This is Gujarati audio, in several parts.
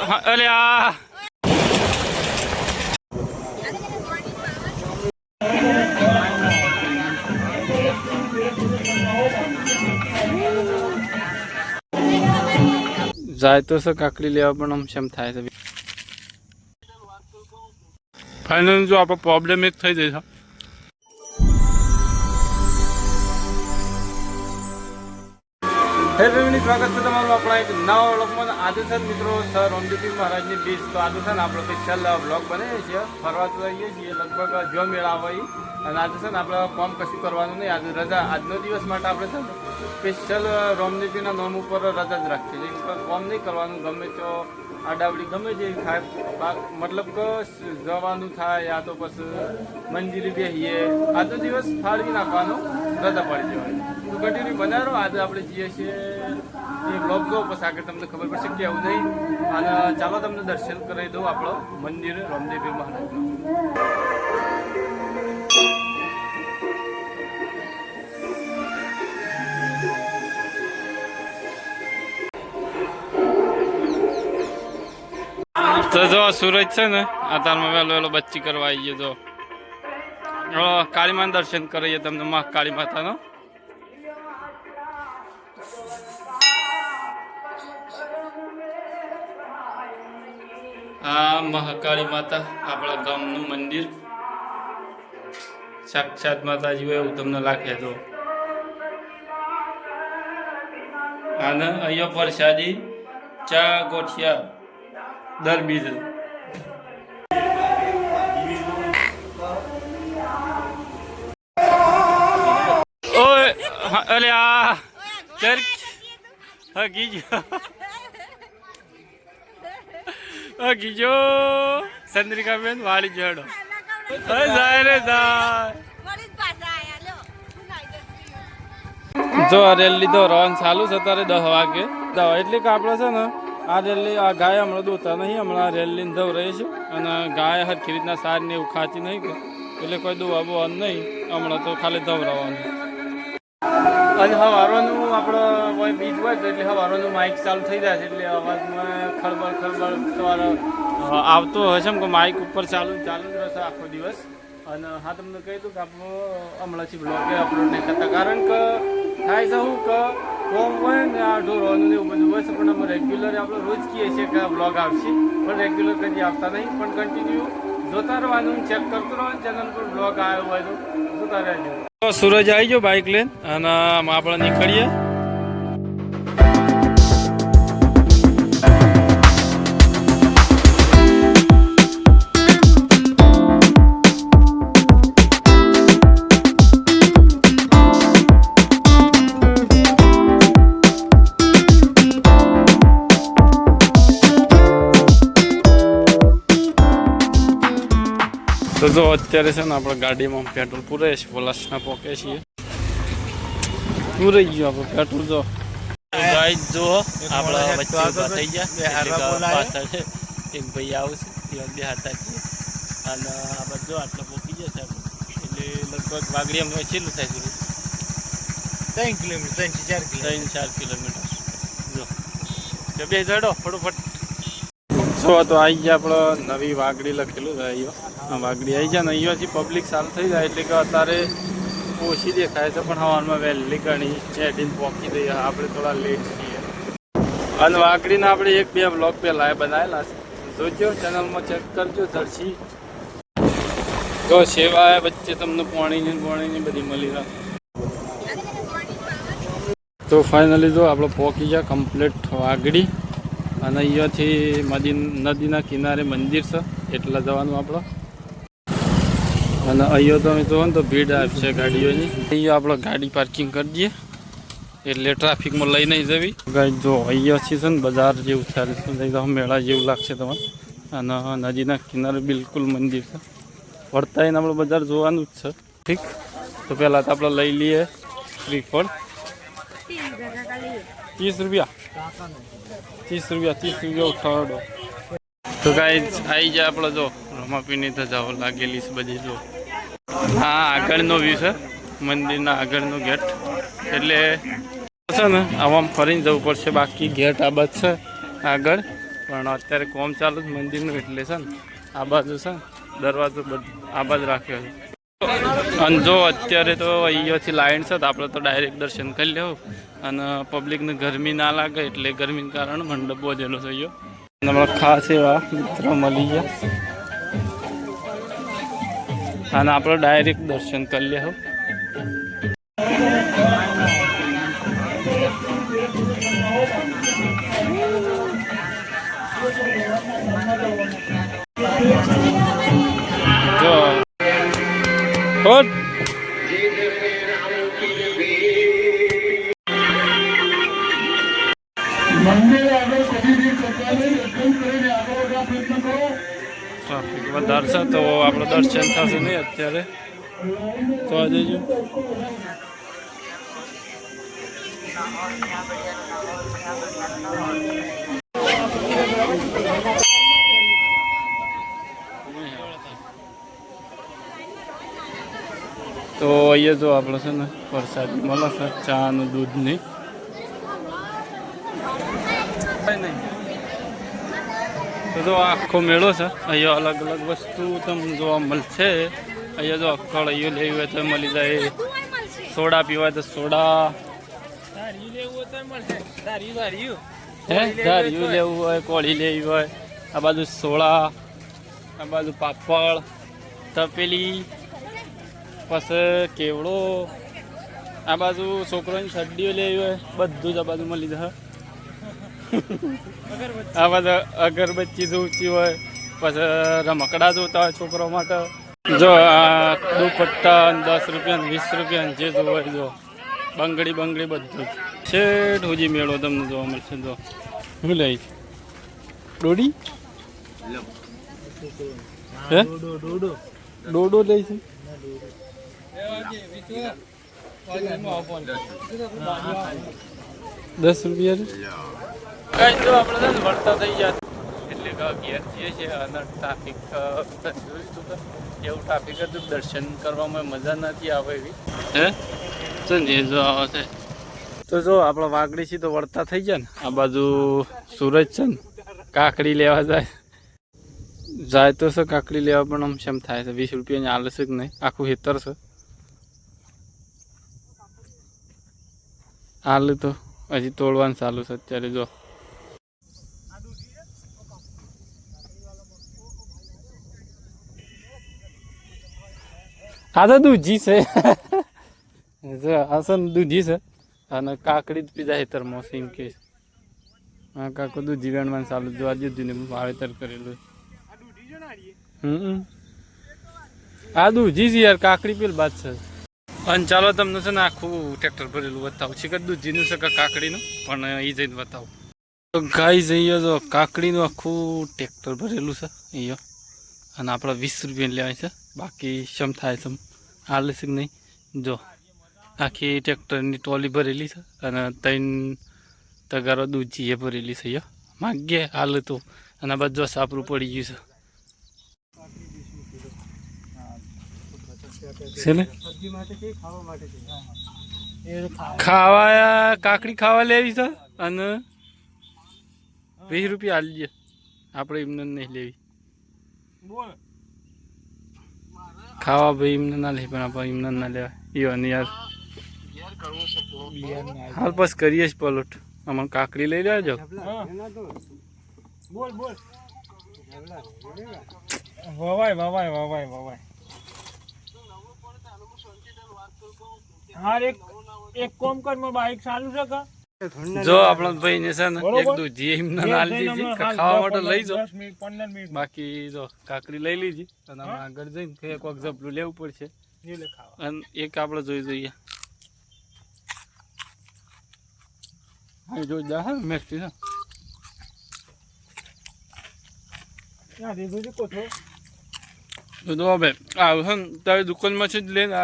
આ જાય તો સર કાકડી લેવા, પણ આમ શેમ થાય છે. ફાઇનલ જો આપણો પ્રોબ્લેમ એક થઈ જાય ફેમિલી, સ્વાગત છે તમારું આપણા એક નવા વ્લોગમાં. આજે છે ને મિત્રો, સર ઓમદીપી મહારાજની બીચ તો આજે છે ને છેલ્લા વ્લોગ બનાવીએ છીએ ફરવા જઈએ છીએ, લગભગ જો મેળા હોય. અને આજે છે ને આપણે કોમ કશું કરવાનું નહીં. આજે રજા, આજનો દિવસ માટે આપણે છે ને સ્પેશિયલ રોમદીપીના નામ ઉપર રજા જ રાખીએ છીએ. કોમ નહીં કરવાનું, ગમે તો આડાવડી ગમે તે થાય. મતલબ કે જવાનું થાય, યા તો પછી મંજિરી બેસીએ આજનો દિવસ ફાળવી નાખવાનો, રજા પડી જવાય તો કન્ટિન્યુ બનાવો. આજે આપણે જઈએ છીએ એ બ્લોગ જો પછી આગળ તમને ખબર પડશે કે એવું નહીં. અને ચાલો તમને દર્શન કરાવી દઉં આપણો મંદિર રામદેવી મહારાજનું. તો જો, સુરજ છે ને, આ તારમાં વહેલો વહેલો બચ્ચી કરવા આવી ગયો તો કાળીમાન દર્શન કરીએ તમને, મા કાળી માતાનો. આ મહાકાળી માતા આપણા ગામનું મંદિર. સાક્ષાત માતાજી હોય એવું તમને લાગે તો. અને અહીંયા પ્રસાદી, ચા, ગોઠિયા, દર બીજ. અરે આ ચર હગી ગીજો હગી જો. ચંદ્રિકા બેન વાળી જડો. જો આ રેલી તો રન ચાલુ છે તારે દસ વાગે. દવા એટલે કે આપણે છે ને, આ રેલી, આ ગાય હમણાં દોતા નહીં, હમણાં રેલી ને દવ રહી છે. અને ગાય હરખી રીતના સાર ને એવું ખાતી નહીં એટલે કોઈ દોવા બોવાનું નહીં, હમણાં તો ખાલી દવરાવાનું અને હવારોનું આપણો કોઈ બીજ હોય તો એટલે હવારોનું માઇક ચાલુ થઈ જાય છે એટલે અવાજમાં ખળબળ ખળબળ તમારો આવતો હશે કે માઇક ઉપર ચાલુ ચાલુ જ રહેશે આખો દિવસ. અને હા, તમને કહી દઉં કે આપણો હમણાંથી બ્લોગે અપલોડ નહીં કરતા કારણ કે થાય છે હું કે કોમ હોય ને આ ઢોરવાનું એવું બધું હોય છે, પણ અમે રેગ્યુલર આપણે રોજ કહીએ છીએ કે બ્લોગ આવશે. પણ રેગ્યુલર કદી આવતા નહીં, પણ કન્ટિન્યુ જોતા રહેવાનું ચેક કરતો રહેવાનું ચેનલ પર બ્લોગ આવ્યો હોય તો જોતા રહેજો. સૂરજ આવી ગયો બાઇક લઈને અને આપણે નીકળીએ. તો જો અત્યારે છે ને આપણે ગાડીમાં પેટ્રોલ પૂરે છે પલાસના પોકે છીએ. પૂરાઈ ગયું આપણે પેટ્રોલ જો. ગાઈડ જો આપણા વચ્ચે ઊભા થઈ ગયા. પાછળ છે એક ભાઈ આવશે તે બે હતા છે. અને આ બધો આટલો પોકી ગયો સાહેબ એટલે લગભગ વાગડી અમે છેલ્લું થાય સુધી ત્રણ કિલોમીટર ત્રણ ચાર કિલોમીટર. ત્રણ ચાર કિલોમીટર. જો. બે ચડો ફટોફટ. જો તો આવી ગયા આપણે નવી વાઘડી લખેલું છે અહીંયા વાઘડી આવી જાય ને અહીંયાથી પબ્લિક ચાલુ થઈ જાય એટલે કે અત્યારે ઓછી દેખાય છે, પણ હવાનમાં વહેલી ગણી ચેટીને પહોંચી દઈએ આપણે થોડા લેટ છીએ. અને વાઘડીને આપણે એક બે બ્લોગ પહેલાં બનાવેલા છે. જોજો ચેનલમાં ચેક કરજો, જર્સી. જો સેવા વચ્ચે તમને પાણીની પોણીની બધી મળી રહે. તો ફાઇનલી જો આપણે પહોંચી ગયા કમ્પ્લીટ વાગડી. અને અહીંયાથી મદી નદીના કિનારે મંદિર છે, એટલા જવાનું આપણે. અને અહીંયા તમે જુઓ ને તો ભીડ આપશે ગાડીઓની. અહીંયા આપણે ગાડી પાર્કિંગ કરી દઈએ. એટલે ટ્રાફિકમાં લઈ નહીં જવી. ગાઈ જો અહીંયાથી છે ને, બજાર જેવું થાય છે. મેળા જેવું લાગશે તમારે અને નદીના કિનારે બિલકુલ મંદિર છે. વળતાઈને આપણે બજાર જોવાનું જ છે. ઠીક? તો પહેલાં તો આપણે લઈ લઈએ શ્રીફળ ત્રીસ રૂપિયા. ત્રીસ રૂપિયા ત્રીસ રૂપિયા ઉઠાડો તો કાંઈ આવી જાય આપણે જો. રમાપીની જાઓ લાગેલી છે બધી, જો. હા આગળનો વ્યૂ છે. મંદિરના આગળનો ગેટ એટલે છે ને આવામ ફરીને જવું પડશે. બાકી ગેટ આ બધ છે, આગળ. પણ અત્યારે કોમ ચાલુ મંદિરનું, એટલે છે ને, આ બાજુ છે દરવાજો આ બાજુ રાખ્યો છે. અને જો અત્યારે તો અહીંયાથી લાઈન છે તો આપણે તો ડાયરેક્ટ દર્શન કરી લેવું. અને પબ્લિકને ગરમી ના લાગે એટલે ગરમીને કારણે મંડપ બોજેલો છે અહીંયા. અને હમણાં ખાસ એવા મિત્રો મળી ગયા. અને આપણે ડાયરેક્ટ દર્શન કરી લેવું. જો છે તો આપણે દર્શન થશે નહીં અત્યારે તો આ જજો તો અહીંયા જો આપણે છે ને વરસાદ મળે છે ચા અને દૂધની નહીં તો જો આખો મેળો છે અહીંયા અલગ અલગ વસ્તુ તમને જોવા મળશે. અહીંયા જો અક્કડ અહીંયા લેવી હોય તો મળી જાય. સોડા પીવા હોય તો સોડા. હે? ધાર્યું લેવું હોય કોળી લેવી હોય. આ બાજુ સોડા આ બાજુ પાપડ તપેલી પછી કેવડો. આ બાજુ છોકરોની સડ્ડીઓ લેવી હોય બધું જ આ બાજુ મળી જાય. આ બધા અગરબત્તી જોતી હોય, પછી રમકડા જોતા હોય છોકરો માટે. જો આ દુપટ્ટા દસ રૂપિયા વીસ રૂપિયા જે જોવાય જો. બંગડી બંગડી બધું છેઠ સુધી મેળો તમને જોવા મળશે જો. હું લઈશ ડોડી? હે? ડોડો લઈશ દસ રૂપિયા કઈ આપણે છે ને વળતા થઈ ગયા એટલે ઘેર જઈએ છીએ અને ટ્રાફિક જોઈશું તો. એવું ટ્રાફિક હતું દર્શન કરવામાં મજા નથી આવે એવી. હે? જો આવે છે. તો જો આપણે વાગડી છે તો વળતા થઈ ગયા ને. આ બાજુ સુરજ છે ને કાકડી લેવા જાય. જાય તો છે કાકડી લેવા પણ આમ શેમ થાય છે? વીસ રૂપિયાની આલે છે કે નહીં? આખું હેતર છે. આલુ તો હજી તોડવાનું ચાલુ છે અત્યારે જો. આ તો દૂધી છે જો આ છે દૂધી છે અને કાકડી જ પીધા હેતરમાં તર એમ કે. હા કાકો દૂધી વેણવાનું ચાલુ જોવા આ દૂધીને વાવેતર કરેલું હમ આ દૂધી છે યાર કાકડી પેલ બાદ છે અને ચાલો તમને છે ને આખું ટ્રેક્ટર ભરેલું બતાવું છે કે દૂધીનું છે કે કાકડીનું પણ એ જઈને બતાવું તો ગાય જઈએ તો કાકડીનું આખું ટ્રેક્ટર ભરેલું છે અહીંયા અને આપણે વીસ રૂપિયા લેવાય છે બાકી શમ થાય છે હાલે છે નહીં? જો, આખી ટ્રેક્ટરની ટોલી ભરેલી છે અને ત્રણ તગારો દૂધીએ ભરેલી છે, યો. માગીએ હાલ તો. અને બધો સાપરું પડી ગયું છે. ખાવા, કાકડી ખાવા લેવી છે અને વીસ રૂપિયા હાલી આપણે એમને નહીં લેવી. ખાવા ભાઈ એમને ના લે, પણ આપણે એમને ના લેવા ને યાર. હાલ બસ કરીએ જ પલોટ. અમાર કાકડી લઈ લેજો. બોલ બોલ વવાય વવાય વવાય વવાય. હા એક એક કોમ કર બાઈક ચાલુ છે કા? જો આપણા ભાઈ ને છે ને એક દૂધી એમને નાલ લીધી ખાવા માટે લઈ મિનિટ બાકી જો કાકડી લઈ લીધી અને અમે આગળ જઈને ફેર કોક જબલું લેવું પડશે. એ લે ખાવા. અને એક આપણે જોઈ જોઈએ. હા જોઈ જા હા મેસ્ટી ના દુકાનમાં છે જો જ લઈને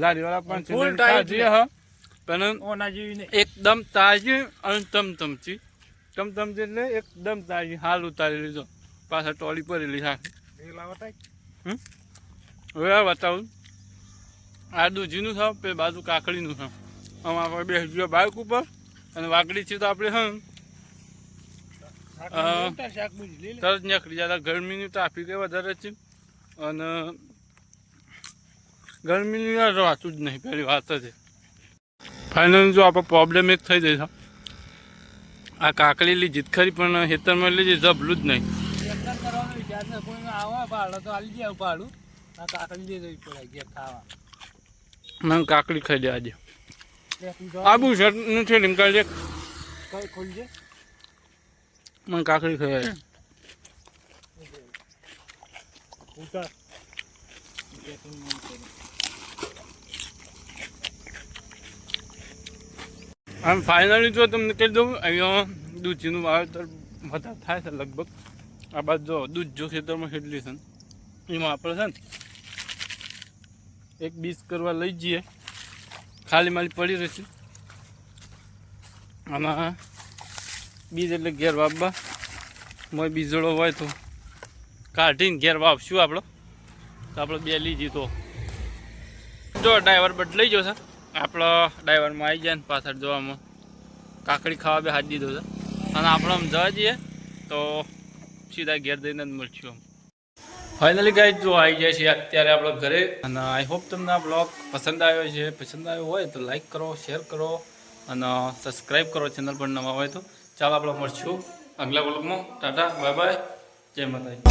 લારી વાળા પણ ફૂલ તાજી હા. પણ ઓના જેવી નહીં. એકદમ તાજી અને તમતમતી તમતમથી એટલે એકદમ તાજી. હાલ ઉતારી લીધો. પાછા ટોળી એ લાવતા હવે બતાવું આ દૂધીનું થાવ પે બાજુ કાકડીનું થાવ. આમ આપણે બે હજુ બાઇક ઉપર. અને વાકડી છે તો આપણે હા. બીજ તરત નીકળી જતા ગરમીની ટ્રાફિક વધારે છે. અને ગરમીની યાર વાતું જ નહીં. પહેલી વાત જ ફાઇનલ જો આપણો પ્રોબ્લેમ એક થઈ જાય છે. આ કાકડી લીધી ખરી પણ ખેતરમાં લીધી જબલું જ નહીં. છે મને કાકડી ખાઈ દે આજે. આબુ શર્ટ નથી લીમકાળ દે કઈ ખોલજે? મને કાકડી ખાઈ ઉતાર. આમ ફાઇનલી જો તમને કહી દઉં, અહીંયા દૂધીનું વાવેતર વધારે થાય છે લગભગ. આ બાદ જો, દૂધ જો ખેતરમાં ખેડલી છે એમાં આપણે છે ને એક બીજ કરવા લઈ જઈએ. ખાલી માલી પડી રહેશે. આમાં બીજ એટલે ઘેર વાવવા. મોય બીજડો હોય તો કાઢીને ઘેર વાવશું આપણો. તો આપણે બે લીધી તો. જો ડ્રાઈવર બદલાઈ ગયો છે. આપણો ડ્રાઈવરમાં આવી જાય ને પાછળ જોવામાં. કાકડી ખાવા બી હાથ દીધો છે. અને આપણે આમ જવા જઈએ તો સીધા ઘેર જઈને જ મળશું આમ. ફાઇનલી ગાઈ જો આવી જાય છે અત્યારે આપણે ઘરે. અને આઈ હોપ તમને આ બ્લોગ પસંદ આવ્યો છે. પસંદ આવ્યો હોય તો લાઈક કરો શેર કરો અને સબસ્ક્રાઈબ કરો ચેનલ પર નવા હોય તો. ચાલો આપણે મળશું આગલા બ્લોગમાં ટાટા બાય બાય જય માતાજી.